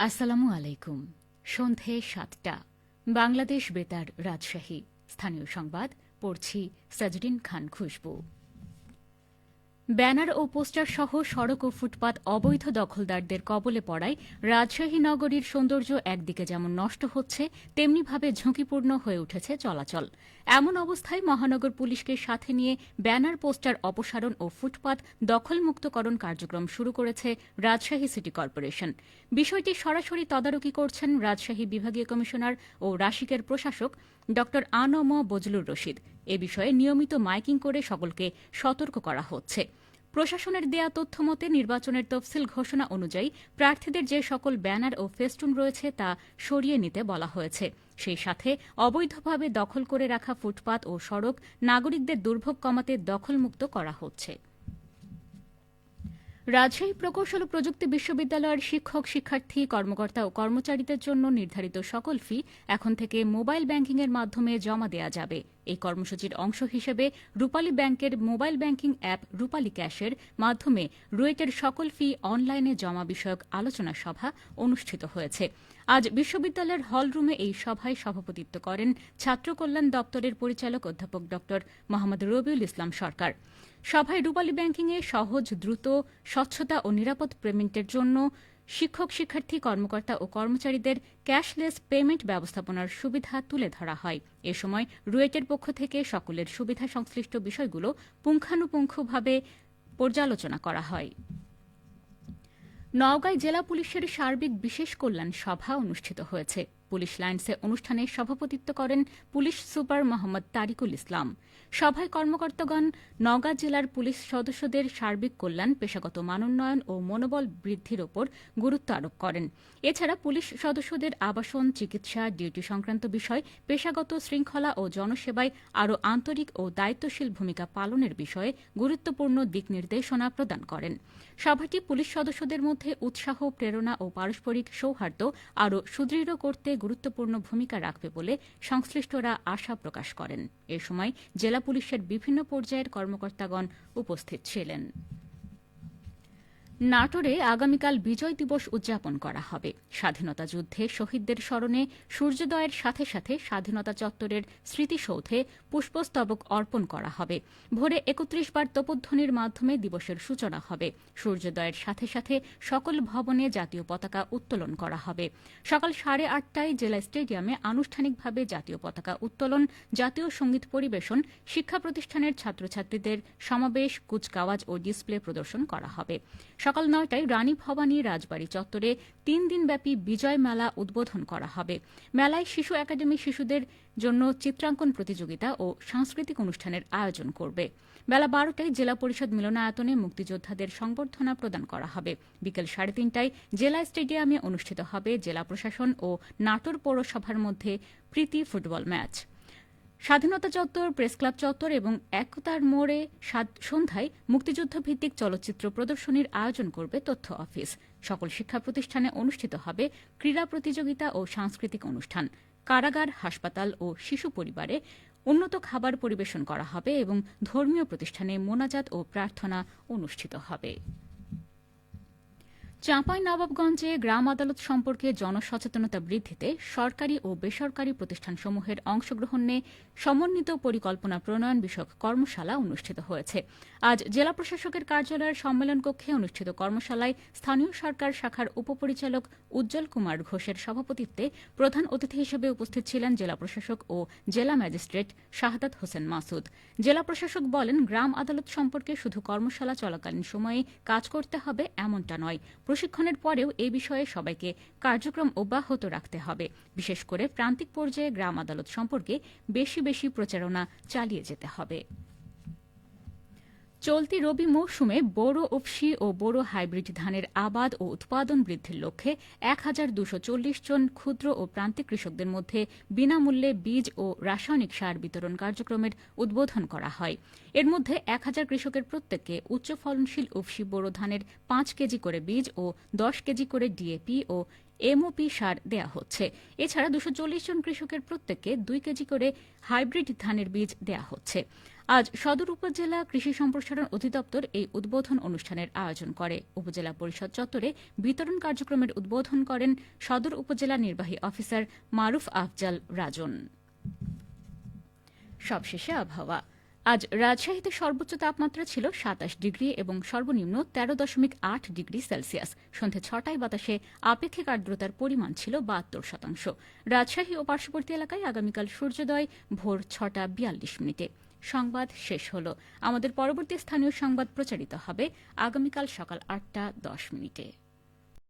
আসসালামু আলাইকুম। সন্ধে সাতটা। বাংলাদেশ বেতার রাজশাহী। স্থানীয় সংবাদ পড়ছি সাজরিন খান খুশবু। ব্যানার ও পোস্টার সহ সড়ক ও ফুটপাত অবৈধ দখলদারদের কবলে পড়ায় রাজশাহী নগরীর সৌন্দর্য একদিকে যেমন নষ্ট হচ্ছে, তেমনিভাবে ঝুঁকিপূর্ণ হয়ে উঠেছে চলাচল। এমন অবস্থায় মহানগর পুলিশকে সাথে নিয়ে ব্যানার, পোস্টার, অপসারণ ও ফুটপাত দখলমুক্তকরণ কার্যক্রম শুরু করেছে রাজশাহী সিটি কর্পোরেশন। বিষয়টি সরাসরি তদারকি করছেন রাজশাহী বিভাগীয় কমিশনার ও রাশিকের প্রশাসক ড আনম বজলুর রশিদ। এ বিষয়ে নিয়মিত মাইকিং করে সকলকে সতর্ক করা হচ্ছে। প্রশাসনের দেয়া তথ্যমতে নির্বাচনের তফসিল ঘোষণা অনুযায়ী প্রার্থীদের যে সকল ব্যানার ও ফেস্টুন রয়েছে তা সরিয়ে নিতে বলা হয়েছে। সেই সাথে অবৈধভাবে দখল করে রাখা ফুটপাত ও সড়ক নাগরিকদের দুর্ভোগ কমাতে দখলমুক্ত করা হচ্ছে। রাজশাহী প্রকৌশল ও প্রযুক্তি বিশ্ববিদ্যালয়ের শিক্ষক, শিক্ষার্থী, কর্মকর্তা ও কর্মচারীদের জন্য নির্ধারিত সকল ফি এখন থেকে মোবাইল ব্যাংকিংয়ের মাধ্যমে জমা দেওয়া যাবে। এই কর্মসূচির অংশ হিসেবে রূপালী ব্যাংকের মোবাইল ব্যাংকিং অ্যাপ রূপালী ক্যাশের মাধ্যমে রুয়েটের সকল ফি অনলাইনে জমা বিষয়ক আলোচনা সভা অনুষ্ঠিত হয়েছে। আজ বিশ্ববিদ্যালয়ের হলরুমে এই সভায় সভাপতিত্ব করেন ছাত্র কল্যাণ দপ্তরের পরিচালক অধ্যাপক ড মোহাম্মদ রবিউল ইসলাম সরকার। সভায় রূপালী ব্যাংকিংয়ে সহজ, দ্রুত, স্বচ্ছতা ও নিরাপদ পেমেন্টের জন্য শিক্ষক, শিক্ষার্থী, কর্মকর্তা ও কর্মচারীদের ক্যাশলেস পেমেন্ট ব্যবস্থাপনার সুবিধা তুলে ধরা হয়। এ সময় রুয়েটের পক্ষ থেকে সকলের সুবিধা সংশ্লিষ্ট বিষয়গুলো পুঙ্খানুপুঙ্খভাবে পর্যালোচনা করা হয়। নওগাঁয় জেলা পুলিশের সার্বিক বিশেষ কল্যাণ সভা অনুষ্ঠিত হয়েছে। পুলিশ লাইন্সে অনুষ্ঠানে সভাপতিত্ব করেন পুলিশ সুপার মোহাম্মদ তারিকুল ইসলাম। সভায় কর্মকর্তাগণ নওগাঁ জেলার পুলিশ সদস্যদের সার্বিক কল্যাণ, পেশাগত মানোন্নয়ন ও মনোবল বৃদ্ধির ওপর গুরুত্ব আরোপ করেন। এছাড়া পুলিশ সদস্যদের আবাসন, চিকিৎসা, ডিউটি সংক্রান্ত বিষয়, পেশাগত শৃঙ্খলা ও জনসেবায় আরও আন্তরিক ও দায়িত্বশীল ভূমিকা পালনের বিষয়ে গুরুত্বপূর্ণ দিক নির্দেশনা প্রদান করেন। সভাটি পুলিশ সদস্যদের মধ্যে উৎসাহ, প্রেরণা ও পারস্পরিক সৌহার্দ্য আরও সুদৃঢ় করতে গুরুত্বপূর্ণ ভূমিকা রাখবে বলে সংশ্লিষ্টরা আশা প্রকাশ করেন। এ সময় জেলা পুলিশের বিভিন্ন পর্যায়ের কর্মকর্তাগণ উপস্থিত ছিলেন। নাটোরে আগামীকাল বিজয় দিবস উদযাপন করা হবে। স্বাধীনতা যুদ্ধে শহীদদের স্মরণে সূর্যোদয়ের সাথে সাথে স্বাধীনতা চত্বরের স্মৃতিসৌধে পুষ্পস্তবক অর্পণ করা হবে। ভোরে একত্রিশ বার তোপধ্বনির মাধ্যমে দিবসের সূচনা হবে। সূর্যোদয়ের সাথে সাথে সকল ভবনে জাতীয় পতাকা উত্তোলন করা হবে। সকাল সাড়ে আটটায় জেলা স্টেডিয়ামে আনুষ্ঠানিকভাবে জাতীয় পতাকা উত্তোলন, জাতীয় সংগীত পরিবেশন, শিক্ষা প্রতিষ্ঠানের ছাত্রছাত্রীদের সমাবেশ, কুচকাওয়াজ ও ডিসপ্লে প্রদর্শন করা হবে। সকাল নয়টায় রানী ভবানী রাজবাড়ী চত্বরে তিন দিনব্যাপী বিজয় মেলা উদ্বোধন করা হবে। মেলায় শিশু একাডেমি শিশুদের জন্য চিত্রাঙ্কন প্রতিযোগিতা ও সাংস্কৃতিক অনুষ্ঠানের আয়োজন করবে। বেলা বারোটায় জেলা পরিষদ মিলনায়তনে মুক্তিযোদ্ধাদের সংবর্ধনা প্রদান করা হবে। বিকেল সাড়ে তিনটায় জেলা স্টেডিয়ামে অনুষ্ঠিত হবে জেলা প্রশাসন ও নাটোর পৌরসভার মধ্যে প্রীতি ফুটবল ম্যাচ। স্বাধীনতা চত্বর, প্রেস ক্লাব চত্বর এবং একতার মোড়ে সন্ধ্যায় মুক্তিযুদ্ধ ভিত্তিক চলচ্চিত্র প্রদর্শনীর আয়োজন করবে তথ্য অফিস। সকল শিক্ষা প্রতিষ্ঠানে অনুষ্ঠিত হবে ক্রীড়া প্রতিযোগিতা ও সাংস্কৃতিক অনুষ্ঠান। কারাগার, হাসপাতাল ও শিশু পরিবারে উন্নত খাবার পরিবেশন করা হবে এবং ধর্মীয় প্রতিষ্ঠানে মোনাজাত ও প্রার্থনা অনুষ্ঠিত হবে। চাঁপাই নবাবগঞ্জে গ্রাম আদালত সম্পর্কে জনসচেতনতা বৃদ্ধিতে সরকারি ও বেসরকারি প্রতিষ্ঠানসমূহের অংশগ্রহণ নিয়ে সমন্বিত পরিকল্পনা প্রণয়ন বিষয়ক কর্মশালা অনুষ্ঠিত হয়েছে। আজ জেলা প্রশাসকের কার্যালয়ের সম্মেলন কক্ষে অনুষ্ঠিত কর্মশালায় স্থানীয় সরকার শাখার উপপরিচালক উজ্জ্বল কুমার ঘোষের সভাপতিত্বে প্রধান অতিথি হিসেবে উপস্থিত ছিলেন জেলা প্রশাসক ও জেলা ম্যাজিস্ট্রেট শাহাদাত হোসেন মাসুদ। জেলা প্রশাসক বলেন, গ্রাম আদালত সম্পর্কে শুধু কর্মশালা চলাকালীন সময়ে কাজ করতে হবে এমনটা নয় প্রশিক্ষণের পরেও এ বিষয়ে সবাইকে কার্যক্রম অব্যাহত রাখতে হবে। বিশেষ করে প্রান্তিক পর্যায়ে গ্রাম আদালত সম্পর্কে বেশি বেশি প্রচারণা চালিয়ে যেতে হবে। চলতি রবি মৌসুমে বোরো উপসি ও বোরো হাইব্রিড ধানের আবাদ ও উৎপাদন বৃদ্ধির লক্ষ্যে এক জন ক্ষুদ্র ও প্রান্তিক কৃষকদের মধ্যে বিনামূল্যে বীজ ও রাসায়নিক সার বিতরণ কার্যক্রমের উদ্বোধন করা হয়। এর মধ্যে এক হাজার কৃষকের প্রত্যেককে উচ্চ ফলনশীল উফসি বোরো ধানের পাঁচ কেজি করে বীজ ও দশ কেজি করে ডিএপি ও এমওপি সার দেয়া হচ্ছে। এছাড়া দুশো চল্লিশ জন কৃষকের প্রত্যেককে দুই কেজি করে হাইব্রিড ধানের বীজ দেয়া হচ্ছে। আজ সদর উপজেলা কৃষি সম্প্রসারণ অধিদপ্তর এই উদ্বোধন অনুষ্ঠানের আয়োজন করে। উপজেলা পরিষদ চত্বরে বিতরণ কার্যক্রমের উদ্বোধন করেন সদর উপজেলা নির্বাহী অফিসার মারুফ আফজাল রাজন। সবশেষে আবহাওয়া। আজ রাজশাহীতে সর্বোচ্চ তাপমাত্রা ছিল সাতাশ ডিগ্রি এবং সর্বনিম্ন তেরো দশমিক আট ডিগ্রি সেলসিয়াস। সন্ধে ছটায় বাতাসে আপেক্ষিক আর্দ্রতার পরিমাণ ছিল বাহাত্তর শতাংশ। রাজশাহী ও পার্শ্ববর্তী এলাকায় আগামীকাল সূর্যোদয়, ভোর ছটা বিয়াল্লিশ মিনিটে। সংবাদ শেষ হল। আমাদের পরবর্তী স্থানীয় সংবাদ প্রচারিত হবে আগামীকাল সকাল আটটা দশ মিনিটে।